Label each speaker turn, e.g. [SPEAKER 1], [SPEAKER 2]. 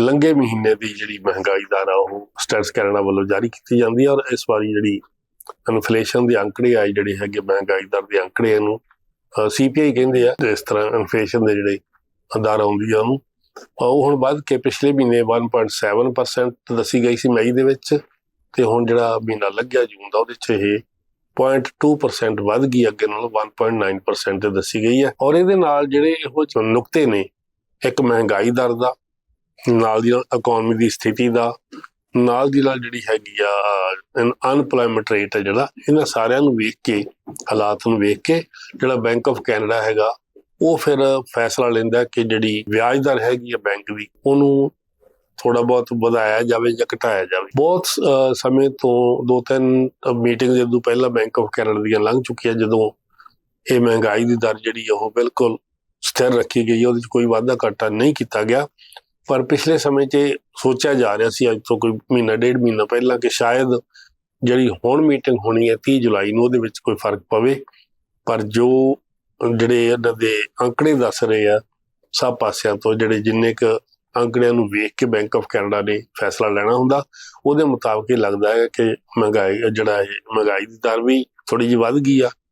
[SPEAKER 1] ਲੰਘੇ ਮਹੀਨੇ ਦੀ ਜਿਹੜੀ ਮਹਿੰਗਾਈ ਦਰ ਆ ਉਹ ਸਟੈਟਸ ਕੈਨੇਡਾ ਵੱਲੋਂ ਜਾਰੀ ਕੀਤੀ ਜਾਂਦੀ ਹੈ ਔਰ ਇਸ ਵਾਰੀ ਜਿਹੜੀ ਇਨਫਲੇਸ਼ਨ ਦੇ ਅੰਕੜੇ ਆਏ ਜਿਹੜੇ ਹੈਗੇ ਮਹਿੰਗਾਈ ਦਰ ਦੇ ਅੰਕੜੇ ਨੂੰ ਸੀਪੀਆਈ ਕਹਿੰਦੇ ਆ ਇਸ ਤਰ੍ਹਾਂ ਇਨਫਲੇਸ਼ਨ ਦੇ ਜਿਹੜੇ ਦਰ ਆਉਂਦੀ ਆ ਉਹਨੂੰ। ਉਹ ਹੁਣ ਵੱਧ ਕੇ ਪਿਛਲੇ ਮਹੀਨੇ 1.7% ਦੱਸੀ ਗਈ ਸੀ ਮਈ ਦੇ ਵਿੱਚ, ਤੇ ਹੁਣ ਜਿਹੜਾ ਮਹੀਨਾ ਲੱਗਿਆ ਜੂਨ ਦਾ, ਉਹਦੇ 'ਚ ਇਹ 0.2% ਵੱਧ ਗਈ, ਅੱਗੇ ਨਾਲੋਂ 1.9% ਤੇ ਦੱਸੀ ਗਈ ਹੈ। ਔਰ ਇਹਦੇ ਨਾਲ ਜਿਹੜੇ ਇਹੋ ਜਿਹੇ ਨੁਕਤੇ ਨੇ, ਇੱਕ ਮਹਿੰਗਾਈ ਦਰ ਦਾ ਨਾਲ ਦੀ ਨਾਲ ਇਕਨੋਮੀ ਦੀ ਸਥਿਤੀ ਦਾ ਨਾਲ ਦੀ ਨਾਲ ਜਿਹੜੀ ਹੈਗੀ ਆ ਅਨਪਲੋਇਮੈਂਟ ਰੇਟ ਹੈ ਜਿਹੜਾ ਇਹਨਾਂ ਸਾਰਿਆਂ ਨੂੰ ਵੇਖ ਕੇ ਹਾਲਾਤ ਨੂੰ ਵੇਖ ਕੇ ਜਿਹੜਾ ਬੈਂਕ ਆਫ ਕੈਨੇਡਾ ਹੈਗਾ ਉਹ ਫਿਰ ਫੈਸਲਾ ਲੈਂਦਾ ਕਿ ਜਿਹੜੀ ਵਿਆਜ ਦਰ ਹੈਗੀ ਆ ਬੈਂਕ ਦੀ ਉਹਨੂੰ ਥੋੜਾ ਬਹੁਤ ਵਧਾਇਆ ਜਾਵੇ ਜਾਂ ਘਟਾਇਆ ਜਾਵੇ। ਬਹੁਤ ਸਮੇਂ ਤੋਂ ਦੋ ਤਿੰਨ ਮੀਟਿੰਗ ਜਦੋਂ ਪਹਿਲਾਂ ਬੈਂਕ ਆਫ ਕੈਨੇਡਾ ਦੀਆਂ ਲੰਘ ਚੁੱਕੀਆਂ ਜਦੋਂ ਇਹ ਮਹਿੰਗਾਈ ਦੀ ਦਰ ਜਿਹੜੀ ਆ ਉਹ ਬਿਲਕੁਲ ਸਥਿਰ ਰੱਖੀ ਗਈ ਹੈ, ਉਹਦੇ 'ਚ ਕੋਈ ਵਾਧਾ ਘਾਟਾ ਨਹੀਂ ਕੀਤਾ ਗਿਆ। ਪਰ ਪਿਛਲੇ ਸਮੇਂ 'ਚ ਸੋਚਿਆ ਜਾ ਰਿਹਾ ਸੀ, ਅੱਜ ਤੋਂ ਕੋਈ ਮਹੀਨਾ, ਡੇਢ ਮਹੀਨਾ ਪਹਿਲਾਂ ਕਿ ਸ਼ਾਇਦ ਜਿਹੜੀ ਹੁਣ ਮੀਟਿੰਗ ਹੋਣੀ ਹੈ 30 ਜੁਲਾਈ ਨੂੰ, ਉਹਦੇ ਵਿੱਚ ਕੋਈ ਫ਼ਰਕ ਪਵੇ। ਪਰ ਜੋ ਜਿਹੜੇ ਇਹਨਾਂ ਦੇ ਅੰਕੜੇ ਦੱਸ ਰਹੇ ਆ, ਸਭ ਪਾਸਿਆਂ ਤੋਂ ਜਿਹੜੇ ਜਿੰਨੇ ਕ ਅੰਕੜਿਆਂ ਨੂੰ ਵੇਖ ਕੇ ਬੈਂਕ ਆਫ ਕੈਨੇਡਾ ਨੇ ਫੈਸਲਾ ਲੈਣਾ ਹੁੰਦਾ, ਉਹਦੇ ਮੁਤਾਬਕ ਇਹ ਲੱਗਦਾ ਹੈ ਕਿ ਮਹਿੰਗਾਈ, ਜਿਹੜਾ ਹੈ ਮਹਿੰਗਾਈ ਦੀ ਦਰ ਵੀ ਥੋੜੀ ਜਿਹੀ ਵੱਧ ਗਈ ਆ।